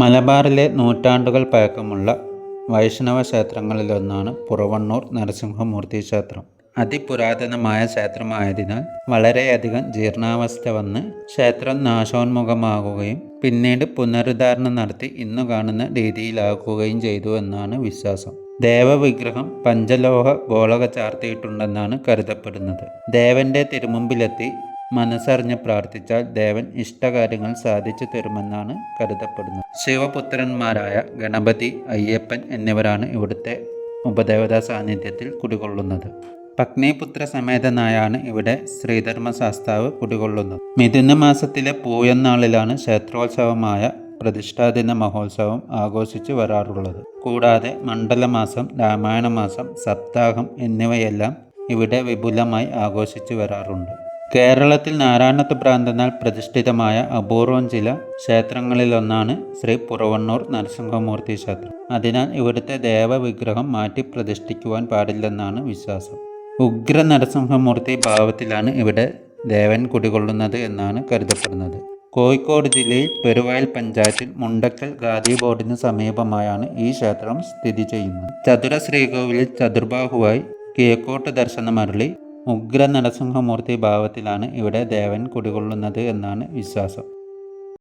മലബാറിലെ നൂറ്റാണ്ടുകൾ പഴക്കമുള്ള വൈഷ്ണവ ക്ഷേത്രങ്ങളിലൊന്നാണ് പുറവണ്ണൂർ നരസിംഹമൂർത്തി ക്ഷേത്രം. അതിപുരാതനമായ ക്ഷേത്രമായതിനാൽ വളരെയധികം ജീർണാവസ്ഥ വന്ന് ക്ഷേത്രം നാശോന്മുഖമാകുകയും പിന്നീട് പുനരുദ്ധാരണം നടത്തി ഇന്നു കാണുന്ന രീതിയിലാക്കുകയും ചെയ്തു എന്നാണ് വിശ്വാസം. ദേവവിഗ്രഹം പഞ്ചലോഹ ഗോളക ചാർത്തിയിട്ടുണ്ടെന്നാണ് കരുതപ്പെടുന്നത്. ദേവന്റെ തിരുമുമ്പിലെത്തി മനസ്സറിഞ്ഞ് പ്രാർത്ഥിച്ചാൽ ദേവൻ ഇഷ്ടകാര്യങ്ങൾ സാധിച്ചു തരുമെന്നാണ് കരുതപ്പെടുന്നത്. ശിവപുത്രന്മാരായ ഗണപതി അയ്യപ്പൻ എന്നിവരാണ് ഇവിടുത്തെ ഉപദേവതാ സാന്നിധ്യത്തിൽ കുടികൊള്ളുന്നത്. പത്നിപുത്ര സമേതനായാണ് ഇവിടെ ശ്രീധർമ്മശാസ്താവ് കുടികൊള്ളുന്നത്. മിഥുന മാസത്തിലെ പൂയന്നാളിലാണ് ക്ഷേത്രോത്സവമായ പ്രതിഷ്ഠാദിന മഹോത്സവം ആഘോഷിച്ചു വരാറുള്ളത്. കൂടാതെ മണ്ഡലമാസം രാമായണ മാസം സപ്താഹം എന്നിവയെല്ലാം ഇവിടെ വിപുലമായി ആഘോഷിച്ചു വരാറുണ്ട്. കേരളത്തിൽ നാരായണത്ത് ഭ്രാന്തനാൽ പ്രതിഷ്ഠിതമായ അപൂർവം ചില ക്ഷേത്രങ്ങളിലൊന്നാണ് ശ്രീ പുറവണ്ണൂർ നരസിംഹമൂർത്തി ക്ഷേത്രം. അതിനാൽ ഇവിടുത്തെ ദേവവിഗ്രഹം മാറ്റി പ്രതിഷ്ഠിക്കുവാൻ പാടില്ലെന്നാണ് വിശ്വാസം. ഉഗ്ര നരസിംഹമൂർത്തി ഭാവത്തിലാണ് ഇവിടെ ദേവൻ കുടികൊള്ളുന്നത് എന്നാണ് കരുതപ്പെടുന്നത്. കോഴിക്കോട് ജില്ലയിൽ പെരുവയൽ പഞ്ചായത്തിൽ മുണ്ടക്കൽ ഗാദി ബോർഡിന് സമീപമായാണ് ഈ ക്ഷേത്രം സ്ഥിതി ചെയ്യുന്നത്. ചതുര ശ്രീകോവിലിൽ ചതുർബാഹുവായി കിഴക്കോട്ട് ദർശനമരളി ഉഗ്ര നരസിംഹമൂർത്തി ഭാവത്തിലാണ് ഇവിടെ ദേവൻ കുടികൊള്ളുന്നത് എന്നാണ് വിശ്വാസം.